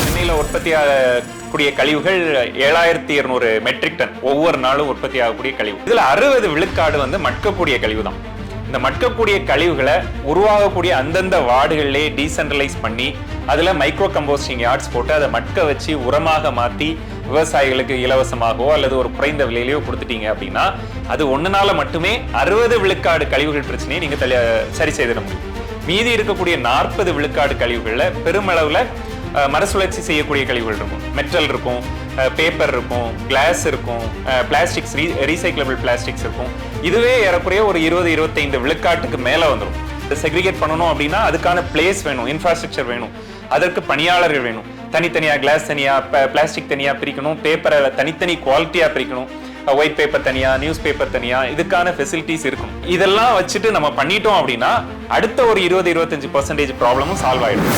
சென்னையில் உற்பத்தியாகக்கூடிய கழிவுகள் ஏழாயிரத்தி இருநூறு மெட்ரிக் டன் ஒவ்வொரு நாளும் உற்பத்தி ஆகக்கூடிய கழிவு. இதில் அறுபது விழுக்காடு வந்து மட்கக்கூடிய கழிவு தான் இந்த மட்கக்கூடிய கழிவுகளை உருவாகக்கூடிய அந்தந்த வார்டுகளிலே டீசென்ட்ரலைஸ் பண்ணி அதில் மைக்ரோ கம்போஸ்டிங் யார்ட்ஸ் போட்டு அதை மட்க வச்சு உரமாக மாற்றி விவசாயிகளுக்கு இலவசமாகவோ அல்லது ஒரு குறைந்த விலையிலையோ கொடுத்துட்டீங்க அப்படின்னா அது ஒன்றுனால மட்டுமே அறுபது விழுக்காடு கழிவுகள் பிரச்சனையை நீங்கள் சரி செய்திட முடியும். மீதி இருக்கக்கூடிய நாற்பது விழுக்காடு கழிவுகளில் பெருமளவில் மறுசுழற்சி செய்யக்கூடிய கழிவுகள் இருக்கும். மெட்டல் இருக்கும் பேப்பர் இருக்கும் கிளாஸ் இருக்கும் பிளாஸ்டிக்ஸ் ரீ ரீசைக்கிளபிள் பிளாஸ்டிக்ஸ் இருக்கும். இதுவே ஏறக்குறைய ஒரு இருபது இருபத்தைந்து விழுக்காட்டுக்கு மேலே வந்துடும் செக்ரிகேட் பண்ணணும் அப்படின்னா அதுக்கான பிளேஸ் வேணும் இன்ஃப்ராஸ்ட்ரக்சர் வேணும். அதற்கு பணியாளர்கள் வேணும். தனித்தனியாக கிளாஸ் தனியாக பிளாஸ்டிக் தனியாக பிரிக்கணும் பேப்பரை தனித்தனி குவாலிட்டியாக பிரிக்கணும். ஒயிட் பேப்பர் தனியா நியூஸ் பேப்பர் தனியா இதுக்கான ஃபெசிலிட்டிஸ் இருக்கும். இதெல்லாம் வச்சுட்டு நம்ம பண்ணிட்டோம் அப்படின்னா அடுத்த ஒரு இருபது இருபத்தஞ்சு பர்சன்டேஜ் ப்ராப்ளமும் சால்வ் ஆயிடும்.